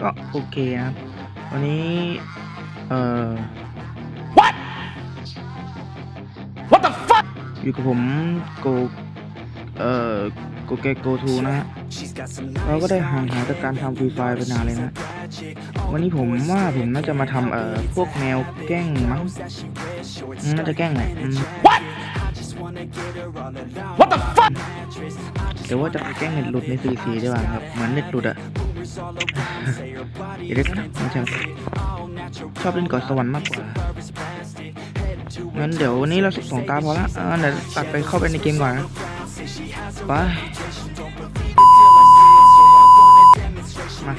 ก็โอเคนะครับ วันนี้ เอ่อ What? What the fuck? อยู่กับผมโก เอ่อ โกเกโกทูนะฮะ เราก็ได้ห่างหายจากการทำฟรีไฟไปนานเลยนะ วันนี้ผมว่าผมน่าจะมาทำเอ่อ พวกแนวแกล้งมั้งอืมน่าจะแกล้งแหละอืม What? What the fuck? เดี๋ยวว่าจะไปแกล้งเน็ตหลุดในซีซีดีกว่าครับ เหมือนเน็ตหลุดอะ อย่าเรียกนะไม่ใช่ชอบเล่นเกอดสวรรค์มากกว่างั้นเดี๋ยววันนี้เราสองตาพอละอ่าเดี๋ยวตัดไปเข้าไปในเกมก่อนนะไปมา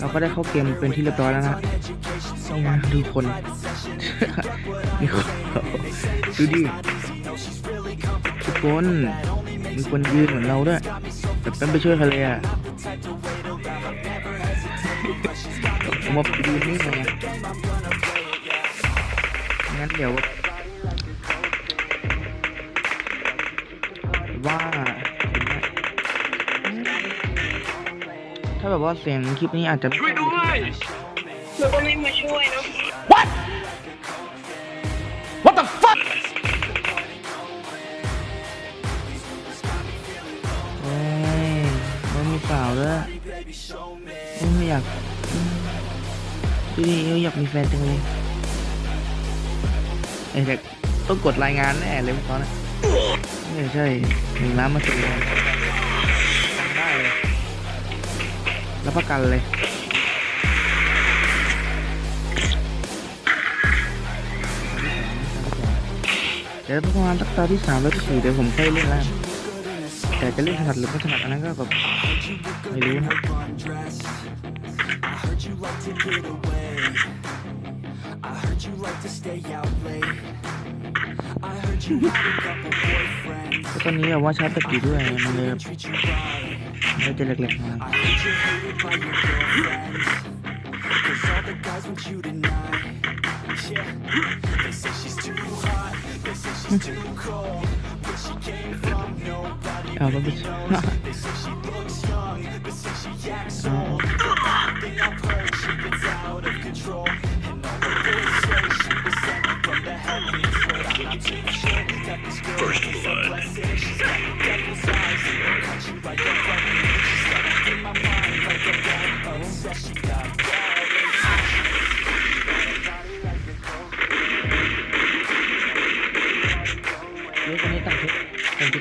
เราก็ได้เข้าเกมเป็นที่เรียบร้อยแล้วนะนี่นะดูคนมีคนดูดิทุกคนมีคนยืนเหมือนเราด้วยแต่เป็นไปช่วยใครเลยอะ ผมว่ายืนนี่ไงงั้นเดี๋ยวว่าถ้าแบบว่าเสียงคลิปนี้อาจจะช่วยด้วยหนูก็ไม่มาช่วยเนาะ What? What the fuck? เฮ้ยมันมีสาวด้วยเอ้ยไม่อยากอืม ดูดิเอ้ยอยากมีแฟนจังเลยไอ้เด็กต้องกดรายงานแน่เลยพวกเขานะไม่ใช่หนึ่งล้านมาสิบเลยได้เลยรับประกันเลยเดี๋ยวประมาณสักตาที่สามแล้วที่สี่เดี๋ยวผมค่อยเล่นแล้วแต่จะเล่นถนัดหรือไม่ถนัดอันนั้นก็แบบไม่รู้นะ ก็ตอนนี้แบบว่าชาร์จตะกี้ด้วยมันเลยแบบมันจะเล็กๆหน่อยเอาไปเอา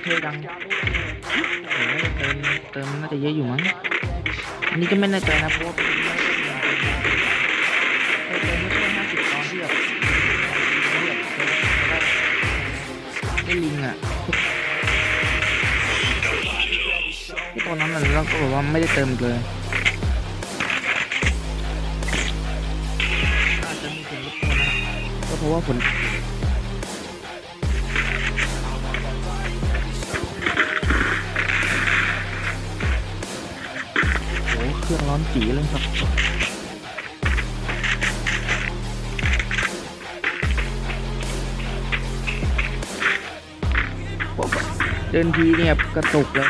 แต่งชุดเท่จังโอ้ยเติมเติมน่าจะเยอะอยู่มั้ง อันนี้ก็ไม่แน่ใจนะเพราะว่าเป็นไม่เติมไม่ใช่ห้าสิบตอนที่แบบที่แบบได้ลิงอะที่ตอนนั้นน่ะเราก็แบบว่าไม่ได้เติมเลยอาจจะมีผลรบกวนนะก็เพราะว่าฝน เครื่องร้อนจีเลยครับเดินทีเนี่ยกระตุกเลย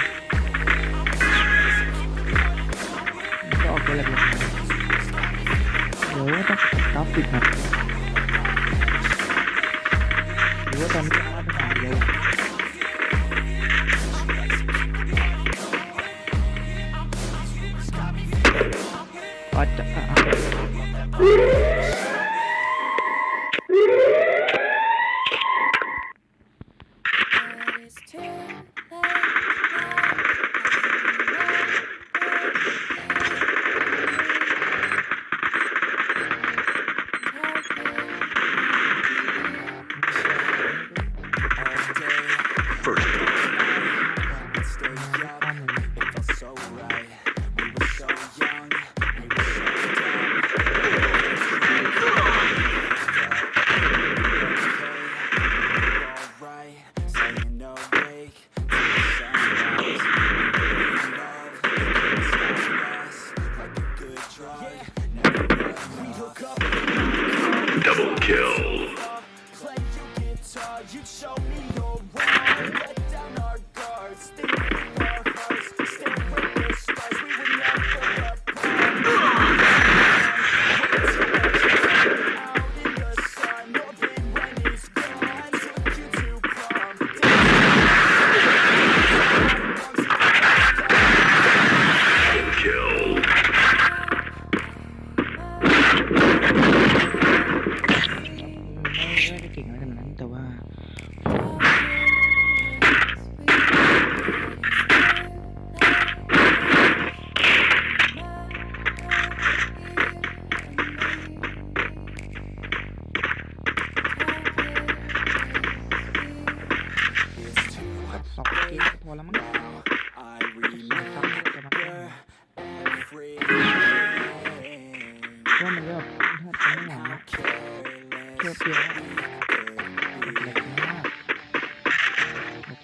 แต่ว่า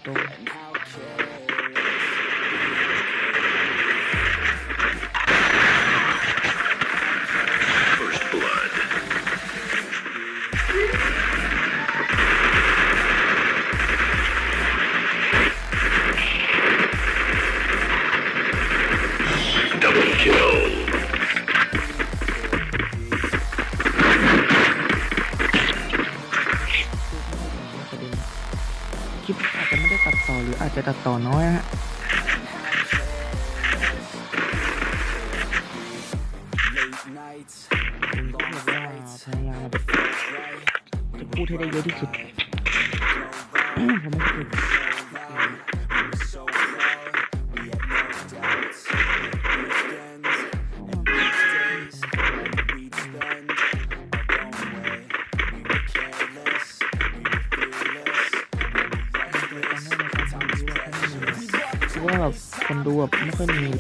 ห ออาจจะตัดต่อน้อยฮะผมก็แบบว่าพยายามแบบจะพูดให้ได้เยอะที่สุดผมไม่เค ดู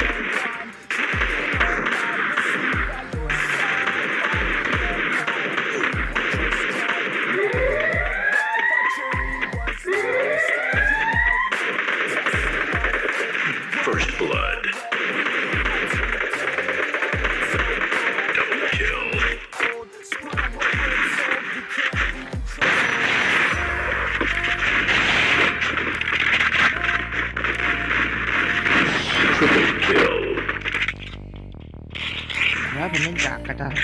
กกระจาย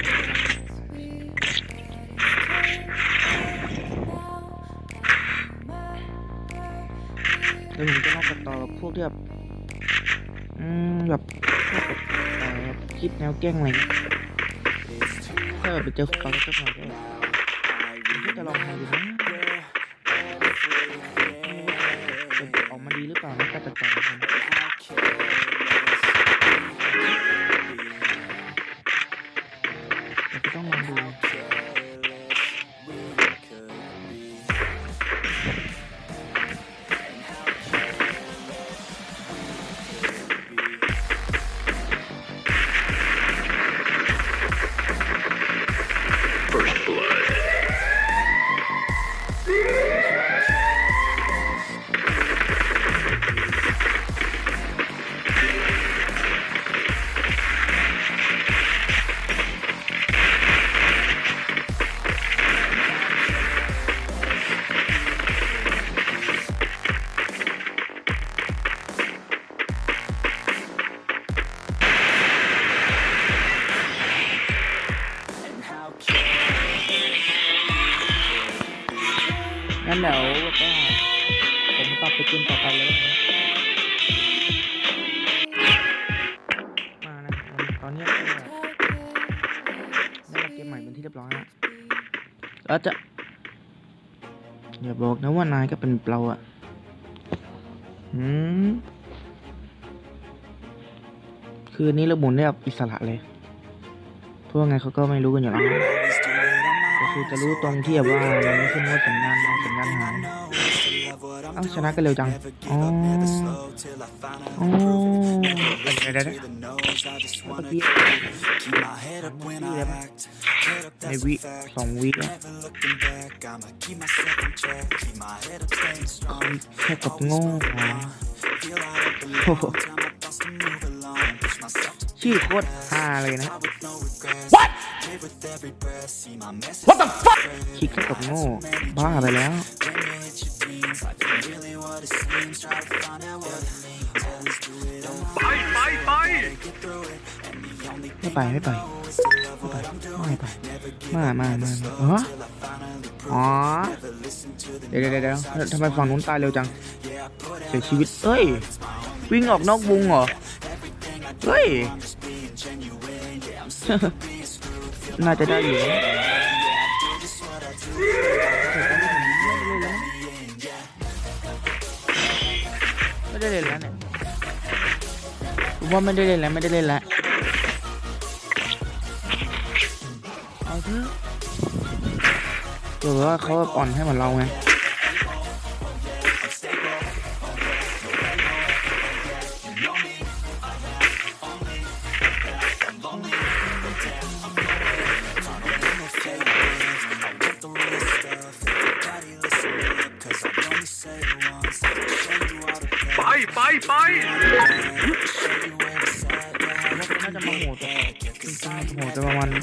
แล้วผมจะลองตัดต่อพวกที่แบบอืมแบบพวกแบบคลิปแนวแกล้งอะไรถ้าแบบไปเจอคนฟังสักหน่อยก็จะลองทำดูนะจะออกมาดีหรือเปล่านะการตัดต่อ งั้นเดี๋ยวแบบว่าผมปรับไปเกมต่อไปเลยมานะตอนนี้ก็ได้เกมใหม่เป็นที่เรียบร้อยแล้วแล้วจะอย่าบอกนะว่านายก็เป็นเปล่าอะหืมคืนนี้เราหมุนได้แบบอิสระเลยเพราะว่าไงเขาก็ไม่รู้กันอยู่แล้ว ก็คือจะรู้ตรงที่แบบว่ามันไม่ขึ้นว่าสัญญาณสัญญาณหายเอ้าชนะกันเร็วจังอ๋ออ๋อเดี๋ยวเดี๋ยวเดี๋ยวเมื่อกี้ในวิสองวิแค่กับโง่โอ้โห ชื่อโคตรฮาเลยนะ What? What the fuck? คิดแค่กับโง่ บ้าไปแล้ว Bye, bye, bye. ไม่ไปไม่ไปไม่ไปไม่ไปมามามามาอ๋ออ๋อเดี๋ยวเดี๋ยวเดี๋ยวทำไมฝั่งนู้นตายเร็วจัง เสียชีวิต เอ้ย วิ่งออกนอกวงเหรอ เฮ้ย น่าจะได้อยู่ไม่ได้เล่นแล้วเนี่ยว่าไม่ได้เล่นแล้วไม่ได้เล่นแล้วเอาเถอะเผื่อว่าเขาอ่อนให้เหมือนเราไง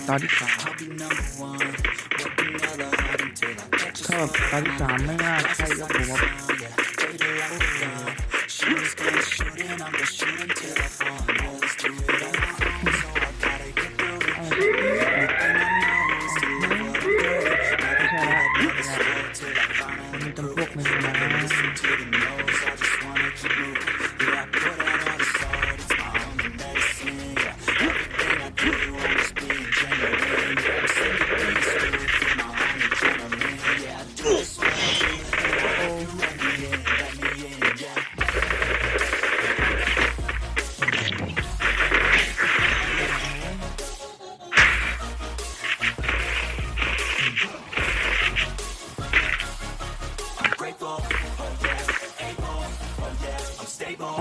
ตอนที่สามถ้าแบบตอนที่สามไม่น่าใช่ก็ผมว่า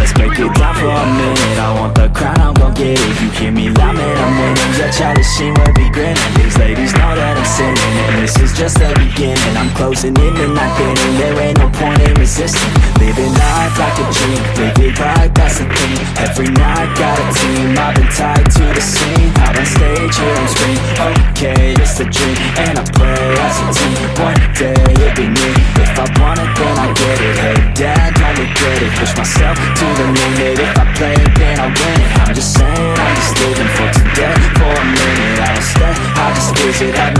Let's break it down for a minute. I want the crown, I'm gon' get it. You hear me loud, man, I'm winning. Yeah, Charlie Sheen will be grinning. These ladies know that I'm sinning, and this is just the beginning. I'm closing in the night inning. There ain't no point in resisting. Living life like a dream, live it right, that's the thing. Every night got a team, I've been tied to the scene. Out on stage, here on screen. Okay, it's a dream, and I play as a team. One day it'll be me. If I want it, then I get it. Hey, Dad, don't regret it. Push myself to the limit. If I play it, then I win it. I'm just saying, I'm just living for today. For a minute, I don't stay. I just visit, have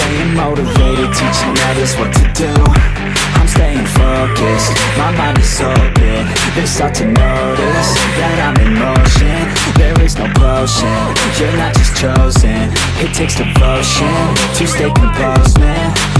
Staying motivated, teaching others what to do. I'm staying focused, my mind is open. They start to notice that I'm in motion. There is no potion, you're not just chosen. It takes devotion to stay composed, man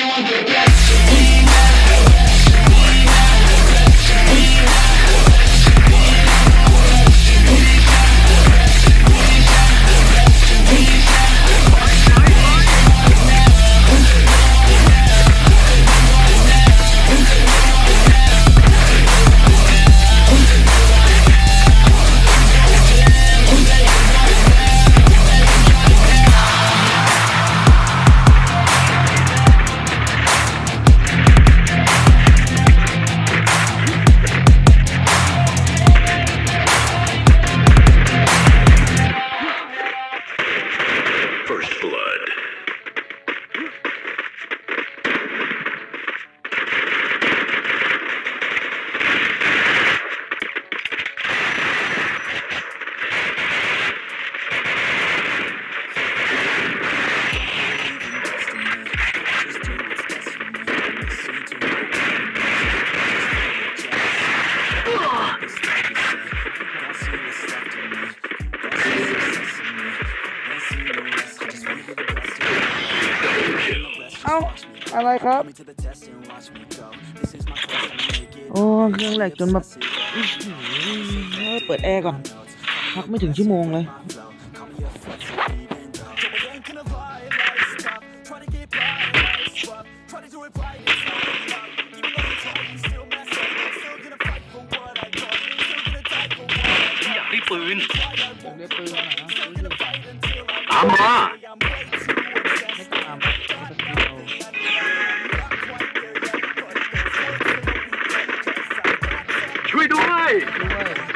อะไรครับ โอ้เครื่องแหลกจนแบบอื้อหือเปิดแอร์ก่อน พักไม่ถึงชั่วโมงเลยอยากได้ปืนเรียกปืนมาหน่อยนะตามมา Uruguay. Uruguay.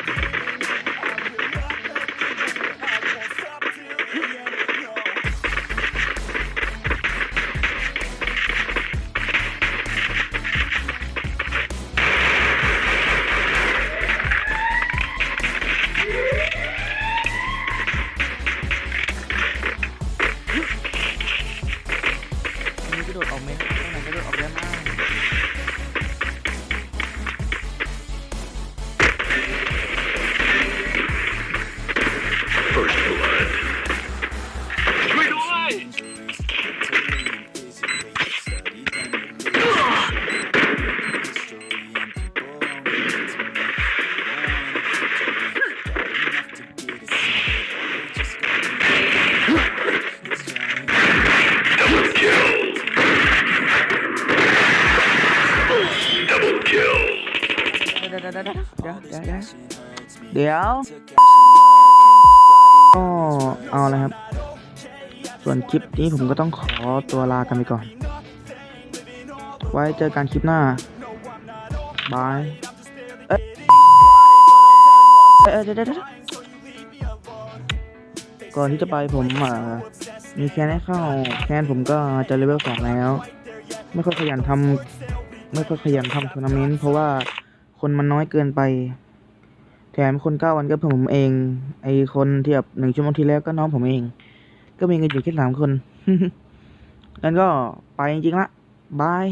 เดี๋ยวก็เอาละครับ ส่วนคลิปนี้ผมก็ต้องขอตัวลากันไปก่อน ไว้เจอกันคลิปหน้า บาย เอ้ยเอเดี๋ยวเดี๋ยวเดี๋ยวก่อนที่จะไปผมอ่ามีแคนให้เข้า แคนผมก็จะเลเวลสองแล้ว ไม่ค่อยขยันทำไม่ค่อยขยันทำทัวร์นาเมนต์เพราะว่าคนมันน้อยเกินไป แถมคนเก้าวันก็ผมเอง ไอคนที่แบบหนึ่งชั่วโมงที่แล้วก็น้องผมเอง ก็มีเงินอยู่แค่สามคนงั้นก็ไปจริงๆละบาย